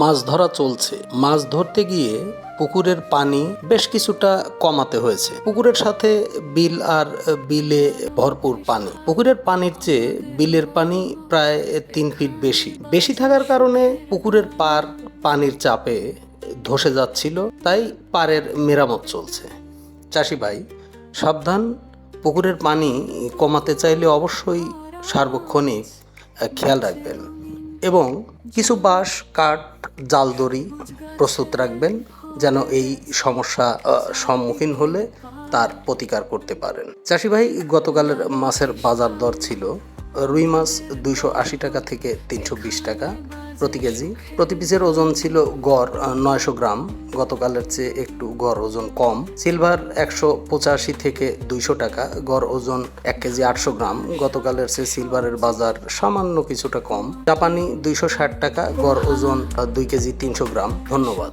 মাছ ধরা চলছে। মাছ ধরতে গিয়ে পুকুরের পানি বেশ কিছুটা কমাতে হয়েছে। পুকুরের সাথে বিল আর বিলে ভরপুর পানি। পুকুরের পানির চেয়ে বিলের পানি প্রায় তিন ফিট বেশি। বেশি থাকার কারণে পুকুরের পার পানির চাপে ধসে যাচ্ছিল, তাই পাড়ের মেরামত চলছে। চাষি ভাই, সাবধান। পুকুরের পানি কমাতে চাইলে অবশ্যই সার্বক্ষণিক খেয়াল রাখবেন। এবং কিছু বাঁশ, কাঠ জাল দড়ি প্রস্তুত রাখবেন যেন এই সমস্যা সম্মুখীন হলে তার প্রতিকার করতে পারেন। চাষি ভাই, গতকালের মাছের বাজার দর ছিল রুই মাছ দুইশো আশি টাকা থেকে তিনশো বিশ টাকা প্রতি কেজি। প্রতি পিসের ওজন ছিল গড় নয়শো গ্রাম। গতকালের চেয়ে একটু গড় ওজন কম। সিলভার একশো পঁচাশি থেকে দুইশো টাকা, গড় ওজন এক কেজি আটশো গ্রাম। গতকালের চেয়ে সিলভারের বাজার সামান্য কিছুটা কম। জাপানি দুইশো ষাট টাকা, গড় ওজন দুই কেজি তিনশো গ্রাম। ধন্যবাদ।